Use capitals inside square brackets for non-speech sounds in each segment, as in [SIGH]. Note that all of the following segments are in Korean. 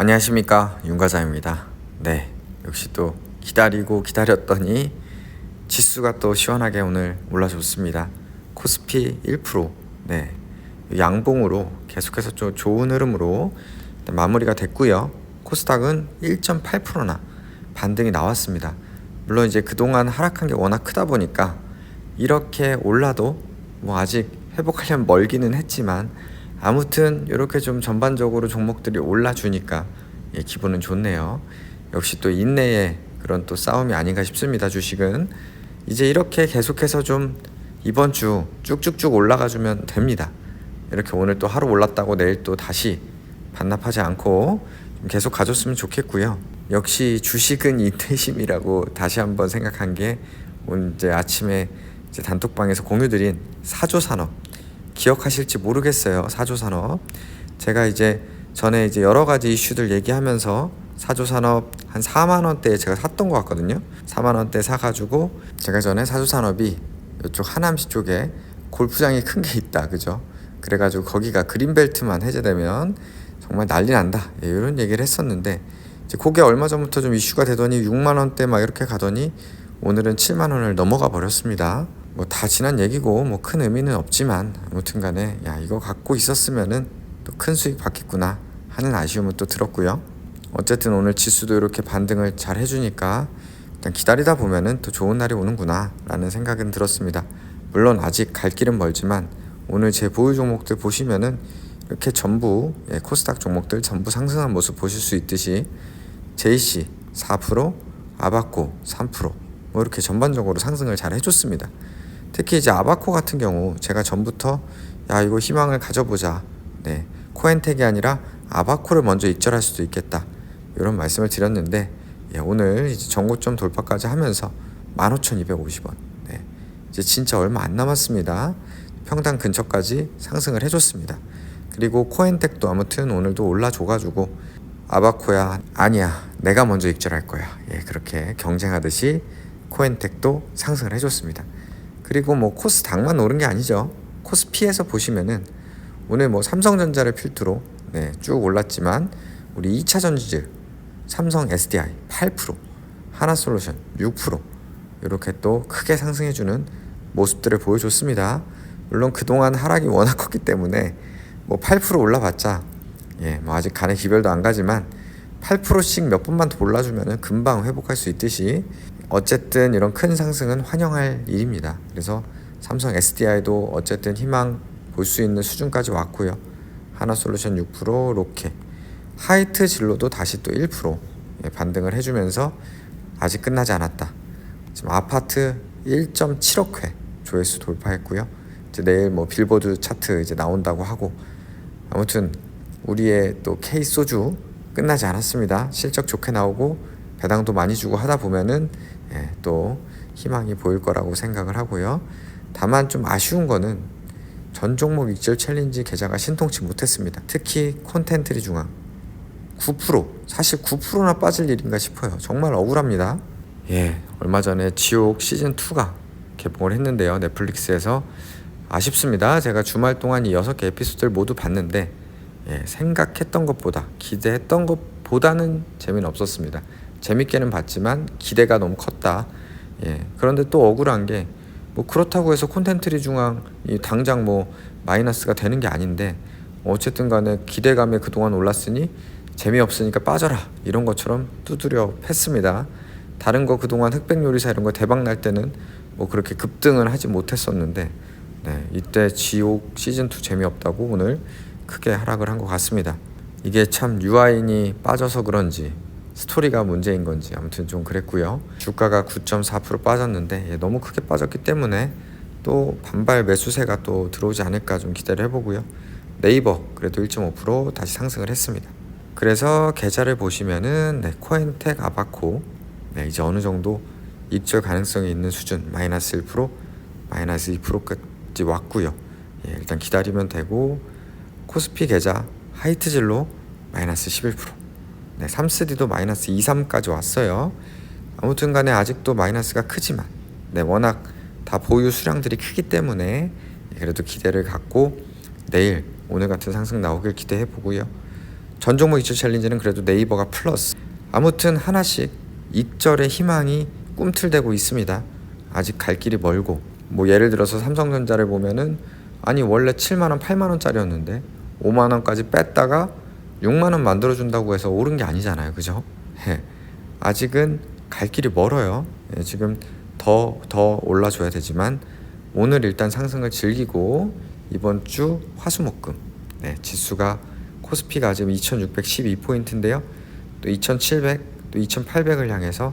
안녕하십니까 윤과자입니다. 네 역시 또 기다리고 기다렸더니 지수가 또 시원하게 오늘 올라줬습니다. 코스피 1%. 네 양봉으로 계속해서 좀 좋은 흐름으로 마무리가 됐고요. 코스닥은 1.8%나 반등이 나왔습니다. 물론 이제 그동안 하락한 게 워낙 크다 보니까 이렇게 올라도 뭐 아직 회복하려면 멀기는 했지만 아무튼 이렇게 좀 전반적으로 종목들이 올라주니까 예, 기분은 좋네요. 역시 또 인내의 그런 또 싸움이 아닌가 싶습니다. 주식은 이제 이렇게 계속해서 좀 이번 주 쭉쭉쭉 올라가 주면 됩니다. 이렇게 오늘 또 하루 올랐다고 내일 또 다시 반납하지 않고 좀 계속 가줬으면 좋겠고요. 역시 주식은 [LAUGHS] 인내심이라고 다시 한번 생각한 게 오늘 이제 아침에 이제 단톡방에서 공유드린 사조 산업 기억하실지 모르겠어요. 사조 산업 제가 이제 전에 이제 여러 가지 이슈들 얘기하면서 사조 산업 한 4만 원대에 제가 샀던 것 같거든요. 4만 원대 사가지고 제가 전에 사조 산업이 이쪽 하남시 쪽에 골프장이 큰 게 있다, 그죠? 그래가지고 거기가 그린벨트만 해제되면 정말 난리 난다 예, 이런 얘기를 했었는데 이제 그게 얼마 전부터 좀 이슈가 되더니 6만 원대 막 이렇게 가더니 오늘은 7만 원을 넘어가 버렸습니다. 뭐 다 지난 얘기고 뭐 큰 의미는 없지만 아무튼간에 야 이거 갖고 있었으면은 또 큰 수익 받겠구나 하는 아쉬움은 또 들었고요. 어쨌든 오늘 지수도 이렇게 반등을 잘 해주니까 일단 기다리다 보면은 또 좋은 날이 오는구나 라는 생각은 들었습니다. 물론 아직 갈 길은 멀지만 오늘 제 보유 종목들 보시면은 이렇게 전부 예, 코스닥 종목들 전부 상승한 모습 보실 수 있듯이 JC 4%, 아바코 3%뭐 이렇게 전반적으로 상승을 잘 해줬습니다. 특히 이제 아바코 같은 경우 제가 전부터 야 이거 희망을 가져보자. 네 코엔텍이 아니라 아바코를 먼저 입절할 수도 있겠다. 이런 말씀을 드렸는데 예, 오늘 이제 전고점 돌파까지 하면서 15,250원. 네 이제 진짜 얼마 안 남았습니다. 평당 근처까지 상승을 해줬습니다. 그리고 코엔텍도 아무튼 오늘도 올라줘가지고 아바코야 아니야 내가 먼저 입절할 거야 예 그렇게 경쟁하듯이 코엔텍도 상승을 해줬습니다 그리고 뭐 코스닥만 오른 게 아니죠 코스피에서 보시면은 오늘 뭐 삼성전자를 필두로 네, 쭉 올랐지만 우리 2차 전지들 삼성 SDI 8% 하나솔루션 6% 이렇게 또 크게 상승해주는 모습들을 보여줬습니다 물론 그동안 하락이 워낙 컸기 때문에 뭐 8% 올라봤자 예, 뭐 아직 간의 기별도 안 가지만 8%씩 몇 번만 더 올라주면은 금방 회복할 수 있듯이 어쨌든 이런 큰 상승은 환영할 일입니다. 그래서 삼성 SDI도 어쨌든 희망 볼 수 있는 수준까지 왔고요. 하나솔루션 6%, 로켓, 하이트 진로도 다시 또1% 예, 반등을 해주면서 아직 끝나지 않았다. 지금 아파트 1.7억 회 조회수 돌파했고요. 이제 내일 뭐 빌보드 차트 이제 나온다고 하고 아무튼 우리의 또 K 소주 끝나지 않았습니다. 실적 좋게 나오고 배당도 많이 주고 하다 보면은 예, 또 희망이 보일 거라고 생각을 하고요. 다만 좀 아쉬운 거는 전 종목 익절 챌린지 계좌가 신통치 못했습니다. 특히 콘텐트리 중앙 9% 사실 9%나 빠질 일인가 싶어요. 정말 억울합니다. 예, 얼마 전에 지옥 시즌 2가 개봉을 했는데요. 넷플릭스에서 아쉽습니다. 제가 주말 동안 이 여섯 개 에피소드를 모두 봤는데 예, 생각했던 것보다 기대했던 것보다는 재미는 없었습니다. 재밌게는 봤지만 기대가 너무 컸다. 예, 그런데 또 억울한 게 뭐 그렇다고 해서 콘텐츠리 중앙이 당장 뭐 마이너스가 되는 게 아닌데 어쨌든 간에 기대감에 그동안 올랐으니 재미없으니까 빠져라 이런 것처럼 두드려 팼습니다. 다른 거 그동안 흑백 요리사 이런 거 대박 날 때는 뭐 그렇게 급등을 하지 못했었는데 네, 이때 지옥 시즌 2 재미없다고 오늘 크게 하락을 한 것 같습니다. 이게 참 유아인이 빠져서 그런지 스토리가 문제인 건지 아무튼 좀 그랬고요. 주가가 9.4% 빠졌는데 예, 너무 크게 빠졌기 때문에 또 반발 매수세가 또 들어오지 않을까 좀 기대를 해보고요. 네이버 그래도 1.5% 다시 상승을 했습니다. 그래서 계좌를 보시면은 네, 코엔텍 아바코 네, 이제 어느 정도 입절 가능성이 있는 수준 마이너스 1% 마이너스 2%까지 왔고요. 예, 일단 기다리면 되고 코스피 계좌 하이트질로 마이너스 11% 네, 3스디도 마이너스 2, 3까지 왔어요. 아무튼 간에 아직도 마이너스가 크지만 네, 워낙 다 보유 수량들이 크기 때문에 그래도 기대를 갖고 내일 오늘 같은 상승 나오길 기대해 보고요. 전 종목 이츠 챌린지는 그래도 네이버가 플러스. 아무튼 하나씩 익절의 희망이 꿈틀대고 있습니다. 아직 갈 길이 멀고 뭐 예를 들어서 삼성전자를 보면은 아니 원래 7만 원, 8만 원짜리였는데 5만 원까지 뺐다가 6만 원 만들어 준다고 해서 오른 게 아니잖아요. 그죠? 예. 아직은 갈 길이 멀어요. 예, 지금 더 더 올라 줘야 되지만 오늘 일단 상승을 즐기고 이번 주 화수목금 네, 지수가 코스피가 지금 2612포인트인데요. 또 2700, 또 2800을 향해서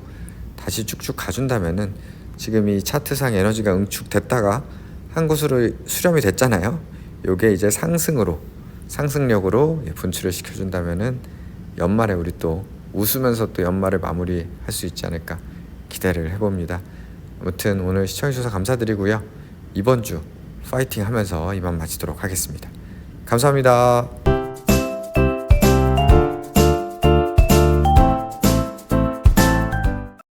다시 쭉쭉 가준다면은 지금 이 차트상 에너지가 응축됐다가 한 곳으로 수렴이 됐잖아요. 요게 이제 상승으로 상승력으로 예, 분출을 시켜준다면은 연말에 우리 또 웃으면서 또 연말을 마무리할 수 있지 않을까 기대를 해봅니다. 아무튼 오늘 시청해주셔서 감사드리고요. 이번 주 파이팅 하면서 이만 마치도록 하겠습니다. 감사합니다.